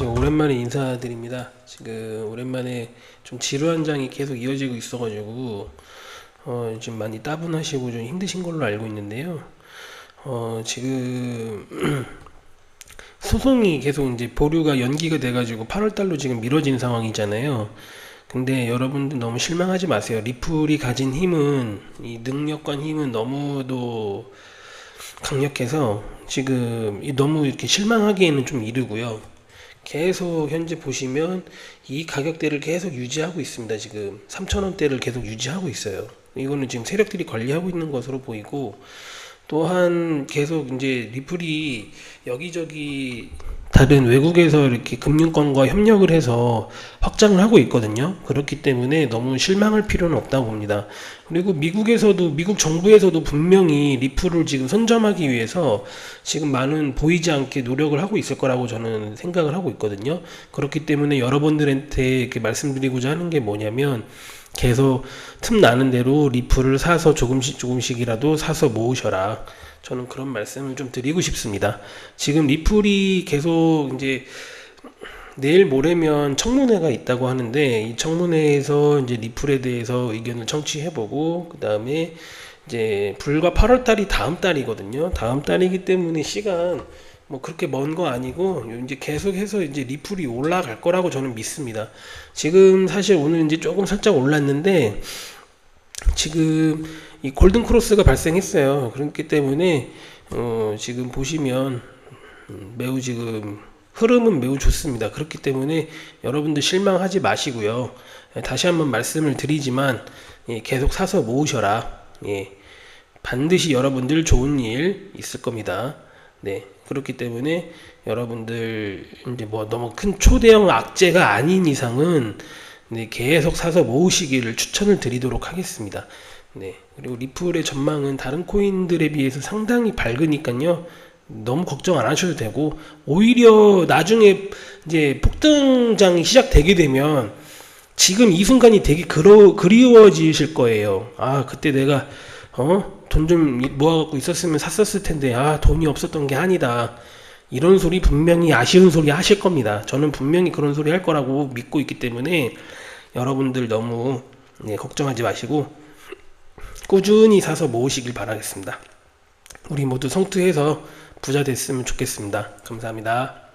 오랜만에 인사드립니다. 지금 오랜만에 좀 질환장이 계속 이어지고 있어가지고 어, 지금 많이 따분하시고 좀 힘드신 걸로 알고 있는데요. 어, 지금 소송이 계속 이제 보류가 연기가 돼가지고 8월 달로 지금 미뤄진 상황이잖아요. 근데 여러분들 너무 실망하지 마세요. 리플이 가진 힘은 이 능력과 힘은 너무도 강력해서 지금 이 너무 이렇게 실망하기에는 좀 이르고요. 계속 현재 보시면 이 가격대를 계속 유지하고 있습니다. 지금 3,000원대를 계속 유지하고 있어요. 이거는 지금 세력들이 관리하고 있는 것으로 보이고 또한 계속 이제 리플이 여기저기 다른 외국에서 이렇게 금융권과 협력을 해서 확장을 하고 있거든요. 그렇기 때문에 너무 실망할 필요는 없다고 봅니다. 그리고 미국에서도 미국 정부에서도 분명히 리플을 지금 선점하기 위해서 지금 많은 보이지 않게 노력을 하고 있을 거라고 저는 생각을 하고 있거든요. 그렇기 때문에 여러분들한테 이렇게 말씀드리고자 하는 게 뭐냐면 계속 틈 나는 대로 리플을 사서 조금씩 조금씩이라도 사서 모으셔라. 저는 그런 말씀을 좀 드리고 싶습니다. 지금 리플이 계속 이제 내일 모레면 청문회가 있다고 하는데 이 청문회에서 이제 리플에 대해서 의견을 청취해보고 그 다음에 이제 불과 8월 달이 다음 달이거든요. 다음 달이기 때문에 시간 뭐 그렇게 먼 거 아니고 이제 계속해서 이제 리플이 올라갈 거라고 저는 믿습니다. 지금 사실 오늘 이제 조금 살짝 올랐는데 지금 이 골든 크로스가 발생했어요. 그렇기 때문에 어 지금 보시면 음, 매우 지금 흐름은 매우 좋습니다. 그렇기 때문에 여러분들 실망하지 마시고요. 예, 다시 한번 말씀을 드리지만 예, 계속 사서 모으셔라. 예, 반드시 여러분들 좋은 일 있을 겁니다. 네, 그렇기 때문에 여러분들 이제 뭐 너무 큰 초대형 악재가 아닌 이상은 네, 계속 사서 모으시기를 추천을 드리도록 하겠습니다. 네, 그리고 리플의 전망은 다른 코인들에 비해서 상당히 밝으니까요. 너무 걱정 안 하셔도 되고 오히려 나중에 이제 폭등장이 시작되게 되면 지금 이 순간이 되게 그러, 그리워지실 거예요. 아 그때 내가 어 돈 좀 모아갖고 있었으면 샀었을 텐데 아 돈이 없었던 게 아니다. 이런 소리 분명히 아쉬운 소리 하실 겁니다. 저는 분명히 그런 소리 할 거라고 믿고 있기 때문에 여러분들 너무 네, 걱정하지 마시고 꾸준히 사서 모으시길 바라겠습니다. 우리 모두 성투해서 부자 됐으면 좋겠습니다. 감사합니다.